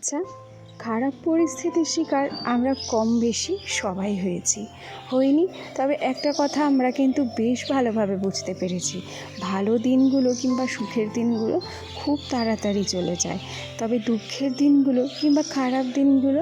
আচ্ছা খারাপ পরিস্থিতির শিকার আমরা কম বেশি সবাই হয়েছি। হইনি তবে একটা কথা আমরা কিন্তু বেশ ভালোভাবে বুঝতে পেরেছি। ভালো দিনগুলো কিংবা সুখের দিনগুলো খুব তাড়াতাড়ি চলে যায়। তবে দুঃখের দিনগুলো কিংবা খারাপ দিনগুলো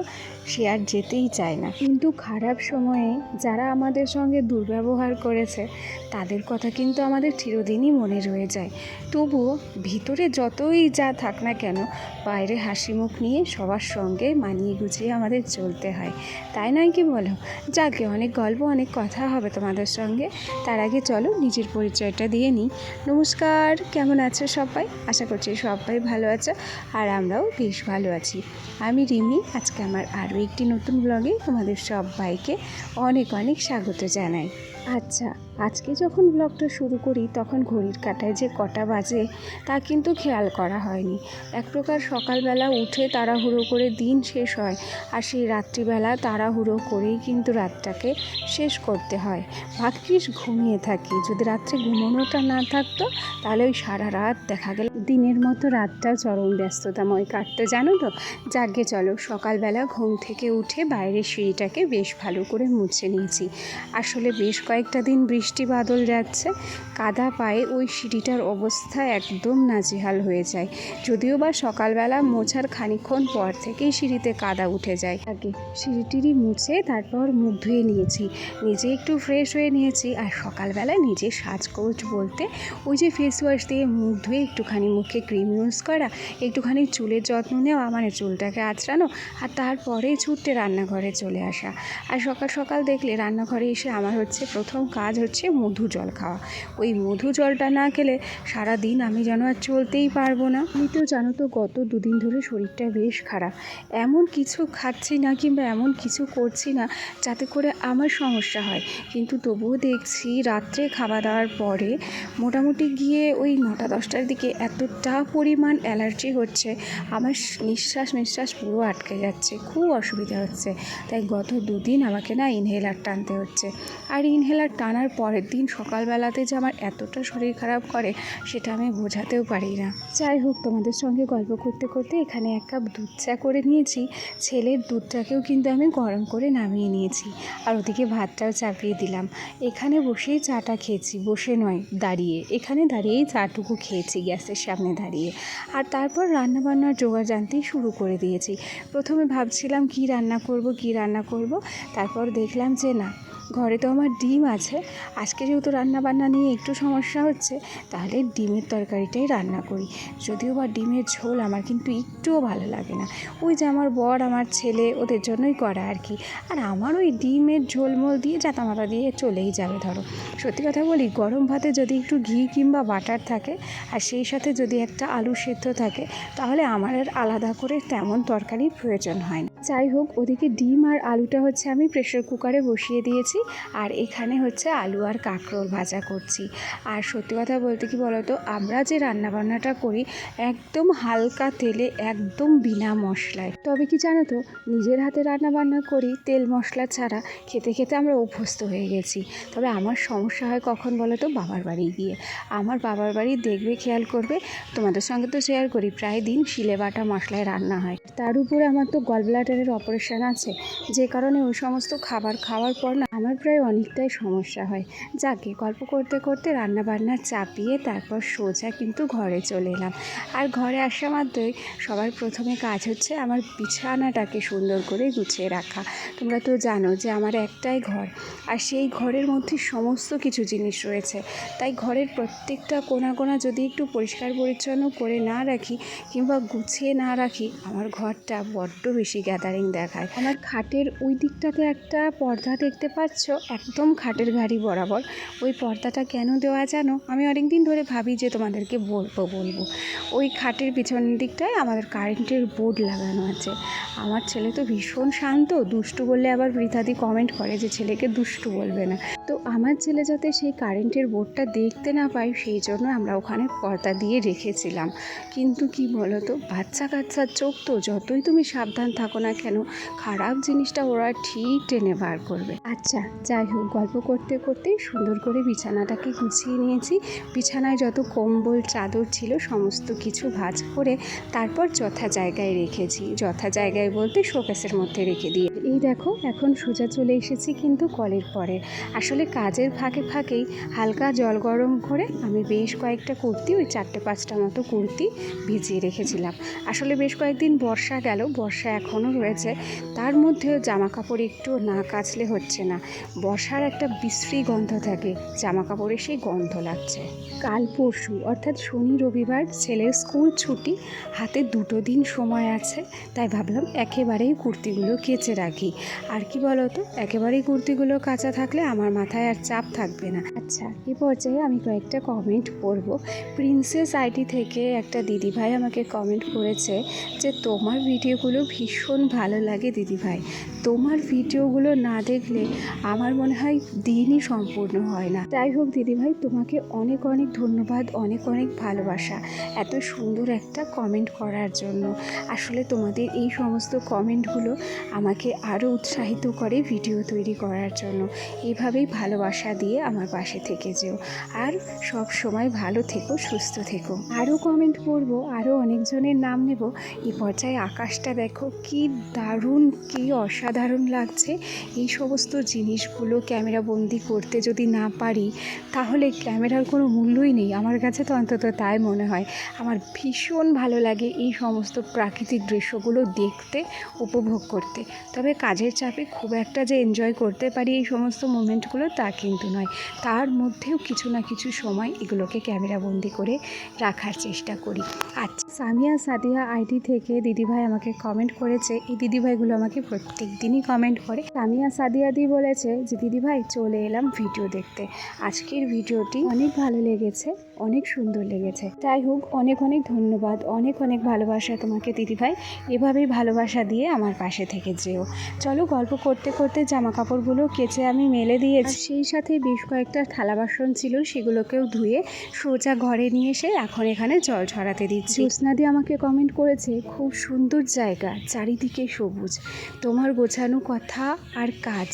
সে আর যেতেই চায় না। কিন্তু খারাপ সময়ে যারা আমাদের সঙ্গে দুর্ব্যবহার করেছে, তাদের কথা কিন্তু আমাদের চিরদিনই মনে রয়ে যায়। তবুও ভিতরে যতই যা থাক না কেন, বাইরে হাসি মুখ নিয়ে সবার সঙ্গে মানিয়ে গুছিয়ে আমাদের চলতে হয়। তাই নয় কি বলো? যাকে অনেক গল্প, অনেক কথা হবে তোমাদের সঙ্গে, তার আগে চলো নিজের পরিচয়টা দিয়ে নিই। নমস্কার, কেমন আছো সবাই? আশা করছি সবাই ভালো আছো, আর আমরাও বেশ ভালো আছি। আমি রিমি, আজকে আমার আরও একটি নতুন ব্লগে তোমাদের সব সবাইকে অনেক অনেক স্বাগত জানাই। আচ্ছা আজকে যখন ব্লগটা শুরু করি, তখন ঘড়ির কাটায় যে কটা বাজে, তা কিন্তু খেয়াল করা হয়নি। এক প্রকার সকালবেলা উঠে তাড়াহুড়ো করে দিন শেষ হয়, আর সেই রাত্রিবেলা তাড়াহুড়ো করেই কিন্তু রাতটাকে শেষ করতে হয়। ভাগ্যিস ঘুমিয়ে থাকি। যদি রাত্রে ঘুমানোটা না থাকতো, তাহলে ওই সারা রাত দেখা গেল। দিনের মতো রাতটাও চরম ব্যস্ততাময় কাটতে, জানো তো? যাকে চলো, সকালবেলা ঘুম থেকে উঠে বাইরের সিঁড়িটাকে বেশ ভালো করে মুছে নিয়েছি। আসলে বেশ কয়েকটা দিন বৃষ্টি বাদল যাচ্ছে, কাদা পায়ে ওই সিঁড়িটার অবস্থা একদম নাজেহাল হয়ে যায়। যদিও বা সকালবেলা মোছার খানিক্ষণ পর থেকেই সিঁড়িতে কাদা উঠে যায়। আগে সিঁড়িটিরই মুছে তারপর মুখ ধুয়ে নিয়েছি। নিজে একটু ফ্রেশ হয়ে নিয়েছি আর সকালবেলা নিজে সাজগোজ বলতে ওই যে ফেস ওয়াশ দিয়ে মুখ ধুয়ে একটুখানি মুখে ক্রিম ইউজ করা, একটুখানি চুলের যত্ন নেওয়া মানে চুলটাকে আঁচড়ানো আর তারপরে ছুটতে রান্নাঘরে চলে আসা। আর সকাল সকাল দেখলে রান্নাঘরে এসে আমার হচ্ছে প্রথম কাজ হচ্ছে মধু জল খাওয়া। ওই মধু জলটা না খেলে সারা দিন আমি যেন আর চলতেই পারব না। আমি তো জানো তো গত দুদিন ধরে শরীরটা বেশ খারাপ। এমন কিছু খাচ্ছি না কিংবা এমন কিছু করছি না যাতে করে আমার সমস্যা হয়। কিন্তু তবুও দেখছি রাত্রে খাওয়া দাওয়ার পরে মোটামুটি গিয়ে ওই নটা দশটার দিকে এতটা পরিমাণ অ্যালার্জি হচ্ছে, আমার নিঃশ্বাস নিঃশ্বাস পুরো আটকে যাচ্ছে, খুব অসুবিধা হচ্ছে। তাই গত দুদিন আমাকে না ইনহেলার টানতে হচ্ছে। আর ইনহেলার টানার পরের দিন সকালবেলাতে যে আমার এতটা শরীর খারাপ করে, সেটা আমি বোঝাতেও পারি না। যাই হোক, তোমাদের সঙ্গে গল্প করতে করতে এখানে এক কাপ দুধ চা করে নিয়েছি। ছেলের দুধটাকেও কিন্তু আমি গরম করে নামিয়ে নিয়েছি আর ওদিকে ভাতটাও চাপিয়ে দিলাম। এখানে বসেই চাটা খেয়েছি, বসে নয়, দাঁড়িয়ে। এখানে দাঁড়িয়েই চাটুকু খেয়েছি, গ্যাসের সামনে দাঁড়িয়ে। আর তারপর রান্নাবান্নার জোগাড় জানতেই শুরু করে দিয়েছি। প্রথমে ভাবছিলাম কি রান্না করব, কি রান্না করব, তারপর দেখলাম যে না ঘরে তো আমার ডিম আছে। আজকে যেহেতু রান্না বান্না নিয়ে একটু সমস্যা হচ্ছে, তাহলে ডিমের তরকারিটাই রান্না করি। যদিও বা ডিমের ঝোল আমার কিন্তু একটুও ভালো লাগে না। ওই যে আমার বর, আমার ছেলে, ওদের জন্যই করা আর কি। আর আমার ওই ডিমের ঝোলমোল দিয়ে জাতামাতা দিয়ে চলেই যাবে ধরো। সত্যি কথা বলি, গরম ভাতে যদি একটু ঘি কিংবা বাটার থাকে, আর সেই সাথে যদি একটা আলু সেদ্ধ থাকে, তাহলে আমার আর আলাদা করে তেমন তরকারির প্রয়োজন হয় না। যাই হোক, ওদিকে ডিম আর আলুটা হচ্ছে আমি প্রেশার কুকারে বসিয়ে দিয়েছি। আর এখানে হচ্ছে আলু আর কাঁকরোল ভাজা করছি। আর সত্যি কথা বলতে কি বলতো, আমরা যে রান্নাবান্নাটা করি একদম হালকা তেলে, একদম বিনা মশলায়। তবে কি জানো তো নিজের হাতে রান্না বান্না করি, তেল মশলা ছাড়া খেতে খেতে আমরা অভ্যস্ত হয়ে গেছি। তবে আমার সমস্যা হয় কখন বলো তো বাবার বাড়ি গিয়ে। আমার বাবার বাড়ি দেখবে, খেয়াল করবে, তোমাদের সঙ্গে তো শেয়ার করি, প্রায় দিন শিলে বাটা মশলায় রান্না হয়। তার উপরে আমার তো গল ব্লাডারের অপারেশন আছে, যে কারণে ওই সমস্ত খাবার খাওয়ার পর না, আমার প্রায় অনেকটাই সমস্যা হয়। যাকে গল্প করতে করতে রান্না বান্না চাপিয়ে তারপর সোজা কিন্তু ঘরে চলে এলাম। আর ঘরে আসা মাত্রই সবার প্রথমে কাজ হচ্ছে আমার বিছানাটাকে সুন্দর করে গুছিয়ে রাখা। তোমরা তো জানো যে আমার একটাই ঘর, আর সেই ঘরের মধ্যে সমস্ত কিছু জিনিস রয়েছে। তাই ঘরের প্রত্যেকটা কোনা কোনা যদি একটু পরিষ্কার পরিচ্ছন্ন করে না রাখি কিংবা গুছিয়ে না রাখি, আমার ঘরটা বড্ড বেশি গ্যাদারিং দেখায়। আমার খাটের ওই দিকটাতে একটা পর্দা দেখতে পাচ্ছ? একদম খাটের গাড়ি বরাবর। ওই পর্দাটা কেন দেওয়া জানো? আমি অনেক দিন ধরে ভাবি যে তোমাদেরকে বলব বলব। ওই খাটের পিছন দিকটায় আমাদের কারেন্টের বোর্ড লাগানো আছে। আমার ছেলে তো ভীষণ শান্ত, দুষ্টু বললে আবার বৃথাদি কমেন্ট করে যে ছেলেকে দুষ্টু বলবে না। তো আমার ছেলে যাতে সেই কারেন্টের বোর্ডটা দেখতে না পায়, সেই জন্য আমরা ওখানে পর্দা দিয়ে রেখেছিলাম। কিন্তু কি বলো তো বাচ্চা কাচ্চার চোখ তো, যতই তুমি সাবধান থাকো না কেন, খারাপ জিনিসটা ওরা ঠিক টেনে বার করবে। আচ্ছা যাই হোক, গল্প করতে করতে সুন্দর করে বিছানাটাকে গুছিয়ে নিয়েছি। বিছানায় যত কম্বল, চাদর ছিল, সমস্ত কিছু ভাঁজ করে তারপর যথা জায়গায় রেখেছি। যথা জায়গায় বলতে শোকেসের মধ্যে রেখে দিয়ে। এই দেখো, এখন সোজা চলে এসেছি কিন্তু কলের পরে। আসলে কাজের ফাঁকে ফাঁকেই হালকা জল গরম করে আমি বেশ কয়েকটা কুর্তি, ওই চারটে পাঁচটা মতো কুর্তি ভিজিয়ে রেখেছিলাম। আসলে বেশ কয়েকদিন বর্ষা গেল, বর্ষা এখনও রয়েছে। তার মধ্যেও জামা কাপড় একটু না কাচলে হচ্ছে না। বর্ষার একটা বিশ্রী গন্ধ থাকে জামা কাপড়ের সেই গন্ধ লাগছে। কাল পরশু, অর্থাৎ শনি রবিবার ছেলের স্কুল ছুটি, হাতে দুটো দিন সময় আছে, তাই ভাবলাম একেবারেই কুর্তিগুলো কেচে রাখি। আর কি বলতো, একেবারেই কুর্তিগুলো কাঁচা থাকলে আমার মাথায় আর চাপ থাকবে না। আচ্ছা এই পর্যায়ে আমি কয়েকটা কমেন্ট করব প্রিন্সেস আইডি থেকে একটা দিদিভাই আমাকে কমেন্ট করেছে যে, তোমার ভিডিওগুলো ভীষণ ভালো লাগে দিদিভাই। তোমার ভিডিওগুলো না দেখলে আমার মনে হয় দিনই সম্পূর্ণ হয় না। যাই হোক দিদিভাই, তোমাকে অনেক অনেক ধন্যবাদ, অনেক অনেক ভালোবাসা এত সুন্দর একটা কমেন্ট করার জন্য। আসলে তোমাদের এই সমস্ত কমেন্টগুলো আমাকে আরও উৎসাহিত করে ভিডিও তৈরি করার জন্য। এভাবেই ভালোবাসা দিয়ে আমার পাশে থেকে যেও। আর সব সময় ভালো থেকো, সুস্থ থেকো। আরও কমেন্ট করব আরও অনেকজনের নাম নেব। এই পর্যায়ে আকাশটা দেখো কি দারুণ, কি অসাধারণ লাগছে। এই সমস্ত জিনিসগুলো ক্যামেরা বন্দি করতে যদি না পারি, তাহলে ক্যামেরার কোনো মূল্যই নেই। আমার কাছে তো অন্তত তাই মনে হয়। আমার ভীষণ ভালো লাগে এই সমস্ত প্রাকৃতিক দৃশ্যগুলো দেখতে, উপভোগ করতে। তবে কাজের চাপে খুব একটা যে এনজয় করতে পারি এই সমস্ত মোমেন্টগুলো তা কিন্তু নয়। তার মধ্যেও কিছু না কিছু সময় এগুলোকে ক্যামেরা বন্দি করে রাখার চেষ্টা করি। আচ্ছা সামিয়া সাদিয়া আইডি থেকে দিদিভাই আমাকে কমেন্ট করেছে। এই দিদিভাইগুলো আমাকে প্রত্যেক দিনই কমেন্ট করে। সামিয়া সাদিয়া দি বলেছে যে দিদিভাই চলে এলাম ভিডিও দেখতে। আজকের ভিডিওটি অনেক ভালো লেগেছে, অনেক সুন্দর লেগেছে। যাই হোক, অনেক অনেক ধন্যবাদ, অনেক অনেক ভালোবাসা তোমাকে দিদিভাই। এভাবেই ভালোবাসা দিয়ে আমার পাশে থেকে যেও। চলো গল্প করতে করতে জামা কাপড়গুলো কেচে আমি মেলে দিয়েছি। সেই সাথে বেশ কয়েকটা থালা বাসন ছিল, সেগুলোকেও ধুয়ে সোজা ঘরে নিয়ে এসে এখন এখানে জল ছড়াতে দিচ্ছি। জ্যোৎস্নাদি আমাকে কমেন্ট করেছে, খুব সুন্দর জায়গা, চারিদিকে সবুজ। তোমার গোছানো কথা আর কাজ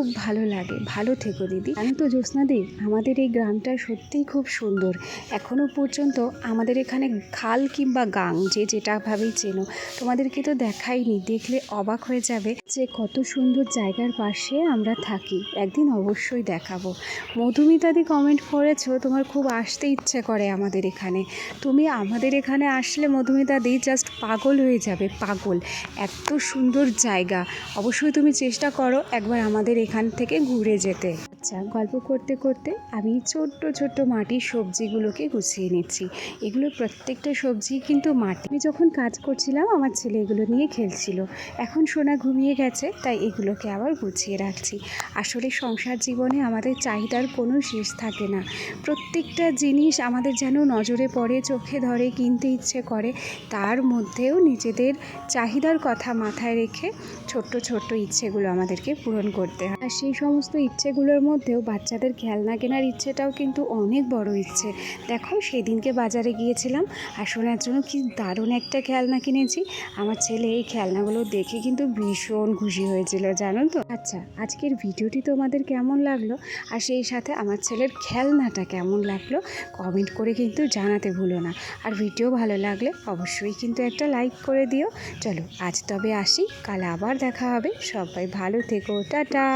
খুব ভালো লাগে। ভালো থেকো, দিদি। জানো তো জ্যোৎস্নাদি আমাদের এই গ্রামটা সত্যিই খুব সুন্দর। এখনও পর্যন্ত আমাদের এখানে খাল কিংবা গাং, যে যেটাভাবেই চেনো, তোমাদেরকে তো দেখাইনি। দেখলে অবাক হয়ে যাবে যে কত সুন্দর জায়গার পাশে আমরা থাকি। একদিন অবশ্যই দেখাবো। মধুমিতাদি কমেন্ট করেছ, তোমার খুব আসতে ইচ্ছে করে আমাদের এখানে। তুমি আমাদের এখানে আসলে মধুমিতাদি জাস্ট পাগল হয়ে যাবে, পাগল। এত সুন্দর জায়গা। অবশ্যই তুমি চেষ্টা করো একবার আমাদের এখান থেকে ঘুরে যেতে। আচ্ছা গল্প করতে করতে আমি ছোট্ট ছোট্ট মাটির সবজিগুলোকে গুছিয়ে নিচ্ছি। এগুলো প্রত্যেকটা সবজি কিন্তু মাটি। আমি যখন কাজ করছিলাম, আমার ছেলে এগুলো নিয়ে খেলছিল। এখন সোনা ঘুমিয়ে গেছে, তাই এগুলোকে আবার গুছিয়ে রাখছি। আসলে সংসার জীবনে আমাদের চাহিদার কোনো শেষ থাকে না। প্রত্যেকটা জিনিস আমাদের যেন নজরে পড়ে, চোখে ধরে, কিনতে ইচ্ছে করে, তার মধ্যেও নিজেদের চাহিদার কথা মাথায় রেখে ছোট্ট ছোট্ট ইচ্ছেগুলো আমাদেরকে পূরণ করতে হয়। আর সেই সমস্ত ইচ্ছেগুলোর মধ্যেও বাচ্চাদের খেলনা কেনার ইচ্ছেটাও কিন্তু অনেক বড় ইচ্ছে। দেখো, সেদিনকে বাজারে গিয়েছিলাম আর শোনার জন্য কি দারুণ একটা খেলনা কিনেছি। আমার ছেলে এই খেলনাগুলো দেখে কিন্তু ভীষণ খুশি হয়েছিল, জানো তো? আচ্ছা আজকের ভিডিওটি তোমাদের কেমন লাগল? আর সেই সাথে আমার ছেলের খেলনাটা কেমন লাগল? কমেন্ট করে কিন্তু জানাতে ভুলো না। আর ভিডিও ভালো লাগলে অবশ্যই কিন্তু একটা লাইক করে দিও। চলো, আজ তবে আসি, কাল আবার দেখা হবে। সবাই ভালো থেকো, টাটা!